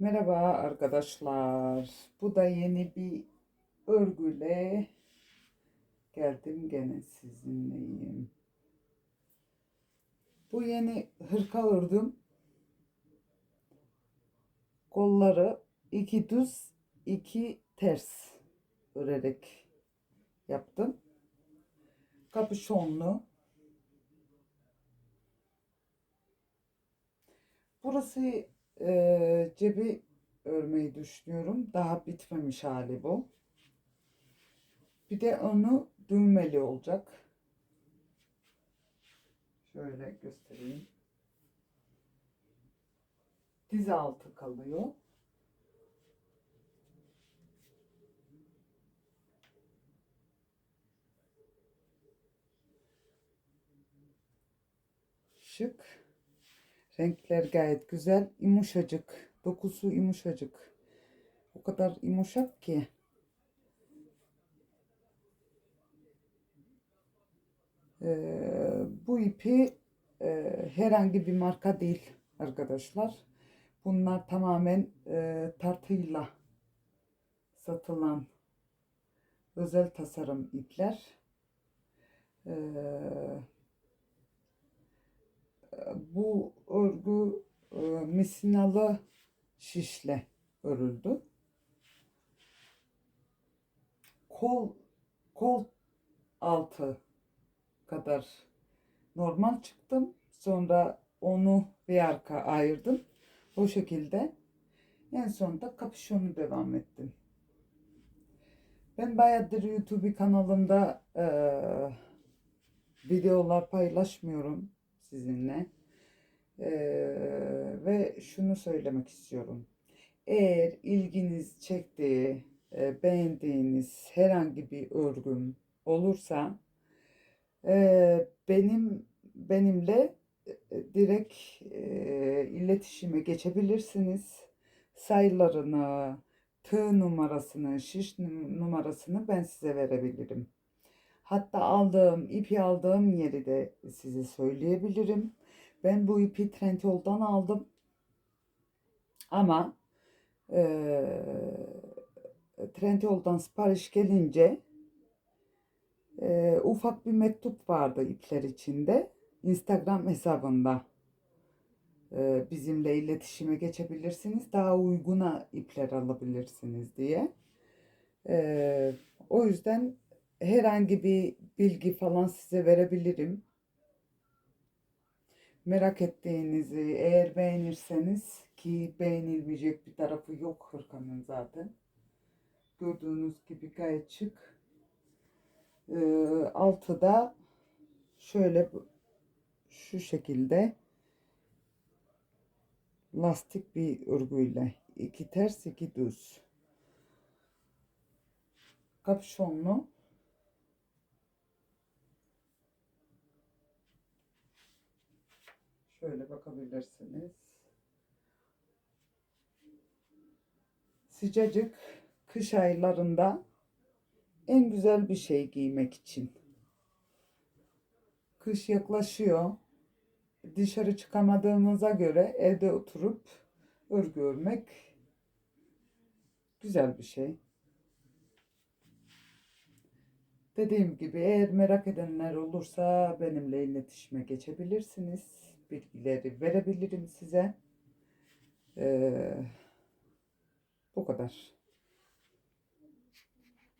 Merhaba arkadaşlar. Bu da yeni bir örgüyle geldim gene sizinleyim. Bu yeni hırka ördüm. Kolları iki düz iki ters örerek yaptım. Kapüşonlu. Burası e, cebi örmeyi düşünüyorum. Daha bitmemiş hali bu. Bir de onu düğmeli olacak. Şöyle göstereyim. Diz altı kalıyor. Şık. Renkler gayet güzel. Yumuşacık. Dokusu yumuşacık. O kadar yumuşak ki. Ee, bu ipi e, herhangi bir marka değil arkadaşlar. Bunlar tamamen e, tartıyla satılan özel tasarım ipler. Ee, bu örgü e, misinalı şişle örüldü. Kol kol altı kadar normal çıktım. Sonra onu bir arka ayırdım. O şekilde en sonunda kapüşonu devam ettim. Ben bayağıdır YouTube kanalımda eee, videolar paylaşmıyorum sizinle. Eee, ve şunu söylemek istiyorum. Eğer ilginiz çektiği, e, beğendiğiniz herhangi bir örgüm olursa e, benim benimle e, direkt e, iletişime geçebilirsiniz. Sayılarını, tığ numarasını, şiş num- numarasını ben size verebilirim. Hatta aldığım, ipi aldığım yeri de size söyleyebilirim. Ben bu ipi Trendyol'dan aldım. Ama eee Trendyol'dan sipariş gelince eee, ufak bir mektup vardı ipler içinde. Instagram hesabında eee, bizimle iletişime geçebilirsiniz. Daha uyguna ipler alabilirsiniz diye. Eee, o yüzden herhangi bir bilgi falan size verebilirim. Merak ettiğinizi eğer beğenirseniz ki beğenilmeyecek bir tarafı yok hırkanın zaten. Gördüğünüz gibi gayet şık. Ee, altı da şöyle şu şekilde lastik bir örgüyle iki ters iki düz kapşonlu şöyle bakabilirsiniz sıcacık kış aylarında en güzel bir şey giymek için kış yaklaşıyor dışarı çıkamadığımıza göre evde oturup örgü örmek güzel bir şey. Dediğim gibi eğer merak edenler olursa benimle iletişime geçebilirsiniz. Bilgileri verebilirim size. Ee, bu kadar.